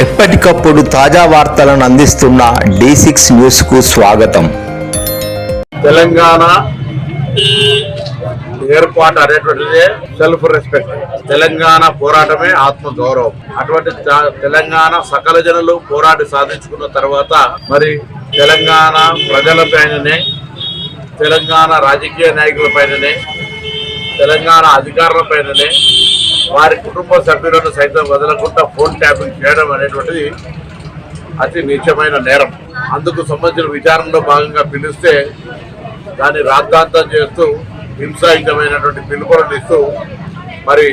ఎప్పటికప్పుడు తాజా వార్తలను అందిస్తున్న డి సిక్స్ న్యూస్కు స్వాగతం. తెలంగాణ ఏర్పాటు అనేటువంటిదే సెల్ఫ్ రెస్పెక్ట్ తెలంగాణ పోరాటమే ఆత్మ గౌరవం అటువంటి తెలంగాణ సకల జనులు పోరాటి సాధించుకున్న తర్వాత మరి తెలంగాణ ప్రజలపైననే తెలంగాణ రాజకీయ నాయకులపైననే తెలంగాణ అధికారులపైననే వారి కుటుంబ సభ్యులను సైతం వదలకుండా ఫోన్ ట్యాపింగ్ చేయడం అనేటువంటిది అతి నీచమైన నేరం. అందుకు సంబంధించిన విచారణలో భాగంగా పిలిస్తే దాన్ని రాద్ధాంతం చేస్తూ హింసాయుతమైనటువంటి పిలుపులను ఇస్తూ మరి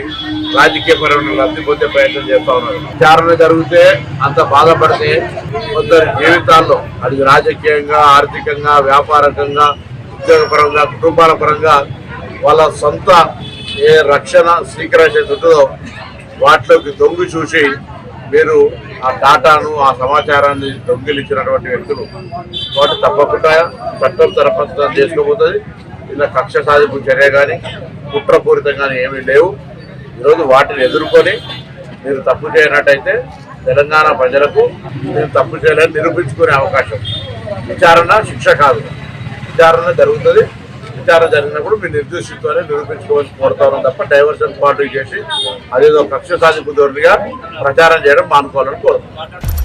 రాజకీయపరమైన లబ్ధి పొందే ప్రయత్నం చేస్తా ఉన్నారు. విచారణ జరిగితే అంత బాధపడితే కొందరి జీవితాల్లో అది రాజకీయంగా ఆర్థికంగా వ్యాపారకంగా ఉద్యోగపరంగా కుటుంబాల పరంగా వాళ్ళ సొంత ఏ రక్షణ స్వీకరించేది ఉంటుందో వాటిలోకి దొంగి చూసి మీరు ఆ డాటాను ఆ సమాచారాన్ని దొంగిలించినటువంటి వ్యక్తులు. వాటి తప్పకుండా చట్టం తరపత్రం చేసుకోబోతుంది. ఇలా కక్ష సాధింపు చర్య కానీ కుట్రపూరితం కానీ ఏమీ లేవు. ఈరోజు వాటిని ఎదుర్కొని మీరు తప్పు చేయనట్టయితే తెలంగాణ ప్రజలకు మీరు తప్పు చేయలేని నిరూపించుకునే అవకాశం. విచారణ శిక్ష కాదు. విచారణ జరుగుతుంది. విచారణ జరిగినప్పుడు మీరు నిర్దేశిస్తూనే నిరూపించుకోవాల్సి కోరుతాను తప్ప డైవర్షన్ పాటు చేసి అదేదో కక్ష సాధింపు ధోరణిగా ప్రచారం చేయడం మానుకోవాలని కోరుతున్నాను.